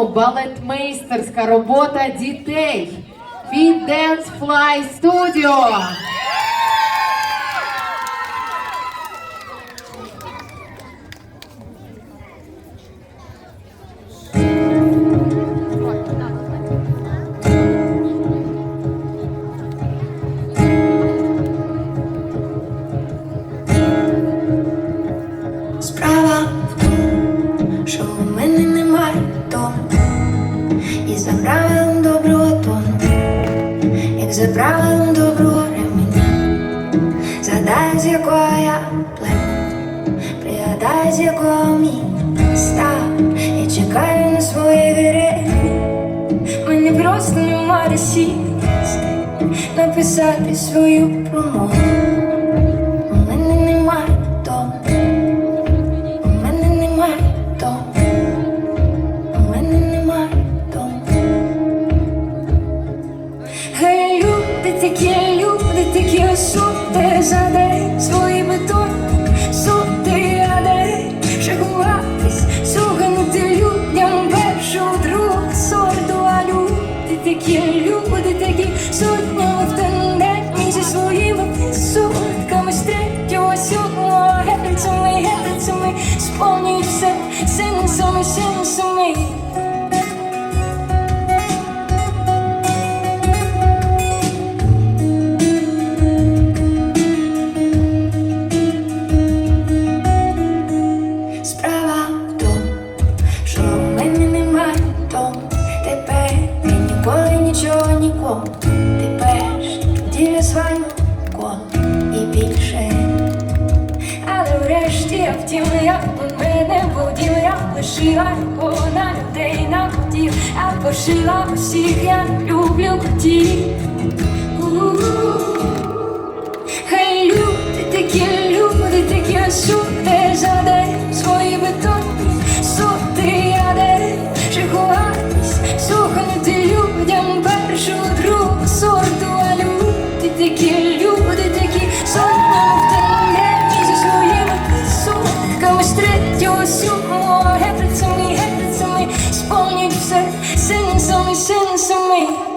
балетмейстерська робота дітей від Dance Fly Studio. За правилом доброго тону, як за правилом доброго ремня. Згадай, з якого я плем'я, пригадай, з якого мій став. Я чекаю на свої віри Мені просто нема де сісти Написати свою промову за день свої бетонні сути, день шагуватись, суганути людям першу другу сорту, а люди такі, люди такі. Сотнями в тандемі зі своїми сутками з третього сьомого герцями, герцями сповнюють все сенсами, сенсами. Нікому Тепер діля свою коло і більше. Але врешті я я б мене будів Я лишила його на людей на котів. А пошила усіх, я люблю котів sense to me.